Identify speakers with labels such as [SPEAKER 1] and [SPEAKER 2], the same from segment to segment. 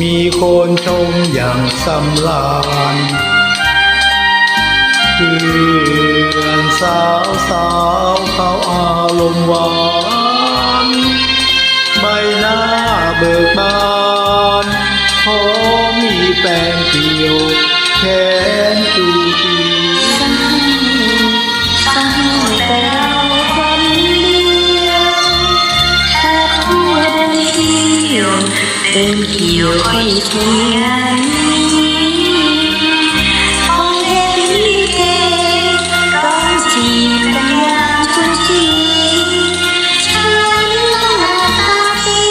[SPEAKER 1] มีคนชมอย่างสำลานเพื่อนสาวสาวเขาอารมณ์หวานใบหน้าเบิกบานหอมีแฟนเกี่ยว
[SPEAKER 2] กี่ยวค่อยเทียนห้องเด็กลิเกร้องจีบกันอย่างชุนชีฉันต้องหลับตาตี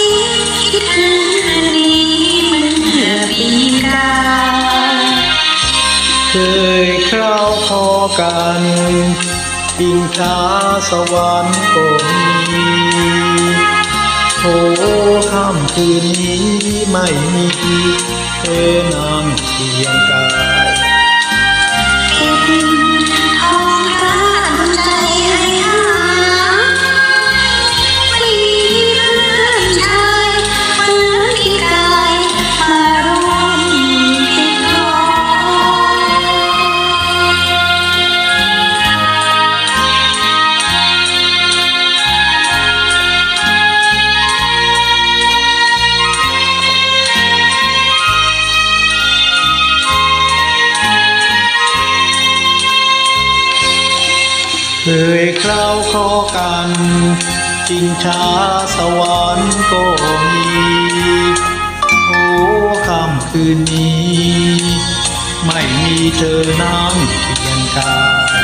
[SPEAKER 2] คิดถึงคืนนี้เหมือนเมื่อปีกา
[SPEAKER 1] เคยคราวพอกันปิงชาสวรรค์ก็มี โอ้ค่ำคืนนี้ไม่มีเธอนางเคียงกาย
[SPEAKER 2] เค
[SPEAKER 1] ยคราวขอกันจิงช้าสวรรค์ก็มีโอ้ค่ำคืนนี้ ไม่มีเธอนางเพียงกาย